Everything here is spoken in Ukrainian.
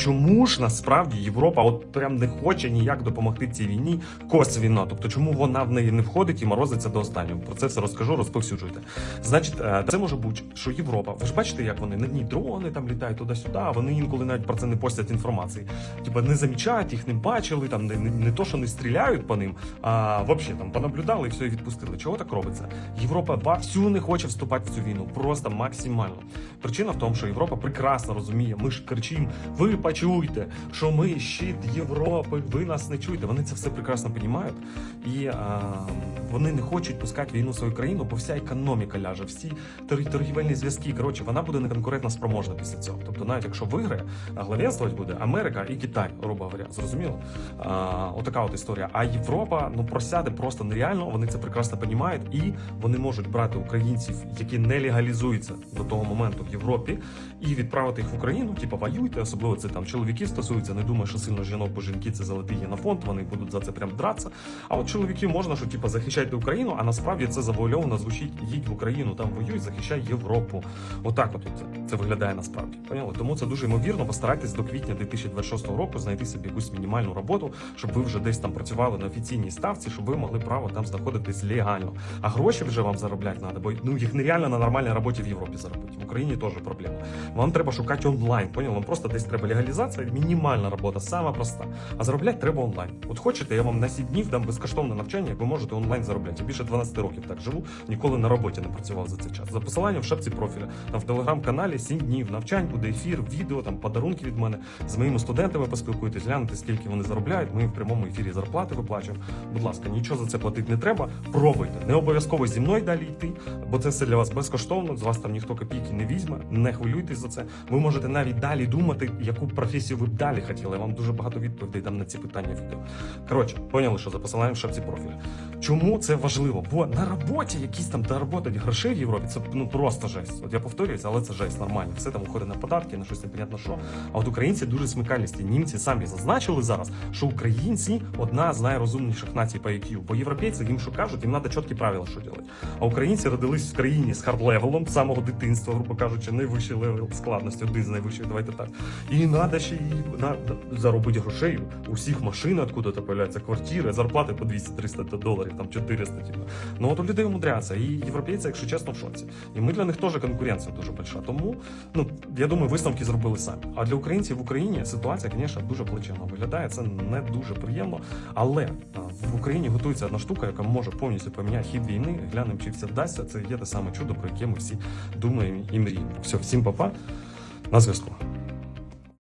Чому ж насправді Європа от прям не хоче ніяк допомогти цій війні косвіно? Тобто, чому вона в неї не входить і морозиться до останнього? Про це все розкажу, розповсюджуйте. Значить, е, це може бути, що Європа, ви ж бачите, як вони на дні дрони там літають туди-сюди, а вони інколи навіть про це не постять інформації. Типа не замічають, їх не бачили, там не, не, не то, що не стріляють по ним, а взагалі там понаблюдали і все і відпустили. Чого так робиться? Європа вовсю не хоче вступати в цю війну, просто максимально. Причина в тому, що Європа прекрасно розуміє. Ми ж кричимо, ви почуйте, що ми щит Європи, ви нас не чуєте. Вони це все прекрасно розуміють. І а, вони не хочуть пускати війну в свою країну, бо вся економіка ляже, всі тор- торгівельні зв'язки. Коротше, вона буде неконкурентно спроможна після цього. Тобто, навіть якщо виграє, главенствувати буде Америка і Китай, грубо говоря, зрозуміло. А, отака от історія. А Європа ну просяде просто нереально. Вони це прекрасно розуміють, і вони можуть брати українців, які не легалізуються до того моменту в Європі, і відправити їх в Україну. Типу, воюйте, особливо це там чоловіків стосується. Не думаю, що сильно жінок, бо жінки це золотий генофонд, вони будуть за це прям дратися. А от чоловіків можна, що типу, захищайте Україну, а насправді це завуальовано звучить їдь в Україну, там воюй, захищай Європу. Отак от це, це виглядає насправді. Поняли? Тому це дуже ймовірно. Постарайтесь до квітня 2026 року знайти собі якусь мінімальну роботу, щоб ви вже десь там працювали на офіційній ставці, щоб ви могли право там знаходитись легально. А гроші вже вам заробляти треба, бо ну їх нереально на нормальній роботі в Європі заробити. В Україні теж проблема. Вам треба шукати онлайн. Поняли? Вам просто десь треба легалізація, мінімальна робота, сама проста. А заробляти треба онлайн. От хочете, я вам на 7 днів дам безкоштовне навчання, як ви можете онлайн заробляти. Я більше 12 років так живу, ніколи на роботі не працював за цей час. За посиланням в шапці профіля. Там в телеграм-каналі 7 днів навчань, буде ефір, відео, там подарунки від мене. З моїми студентами поспілкуйтесь, глянути, скільки вони заробляють. Ми в прямому ефірі зарплати виплачуємо. Будь ласка, нічого за це платити не треба. Пробуйте. Не обов'язково зі мною далі йти, бо це все для вас безкоштовно. З вас там ніхто копійки не візьме. Не хвилюйтесь за це. Ви можете навіть далі думати, яку професію ви б далі хотіли. Я вам дуже багато відповідей дам на ці питання відео. Коротше, поняли, що за посиланням в шапці профіля. Чому це важливо? Бо на роботі якісь там заработати грошей в Європі це ну просто жесть. От я повторююся, але це жесть нормально. Все там уходить на податки, на щось непонятно що. А от українці дуже смикалісті. Німці самі зазначили зараз, що українці одна з найрозумніших націй по IQ. Бо європейці їм що кажуть, їм треба чіткі правила, що робити. А українці родились в країні з хард-левелом з самого дитинства, грубо кажучи, найвищий левел складності, один з найвищих, давайте так. І треба ще заробити грошей. У всіх машини откуда-то появляються квартири, зарплати по 200-300 доларів, там 400, типу. Ну от у людей умудряться. І європейці, якщо чесно, в шоці. І ми для них теж конкуренція дуже больша. Тому ну я думаю, висновки зробили самі. А для українців в Україні ситуація, звісно, дуже плачевно виглядає. Це не дуже приємно. Але в Україні готується одна штука, яка може повністю поміняти хід війни. Глянемо, чи все вдасться. Це є те саме чудо, про яке ми всі думаємо і мріємо. Все, всім папа. На зв'язку.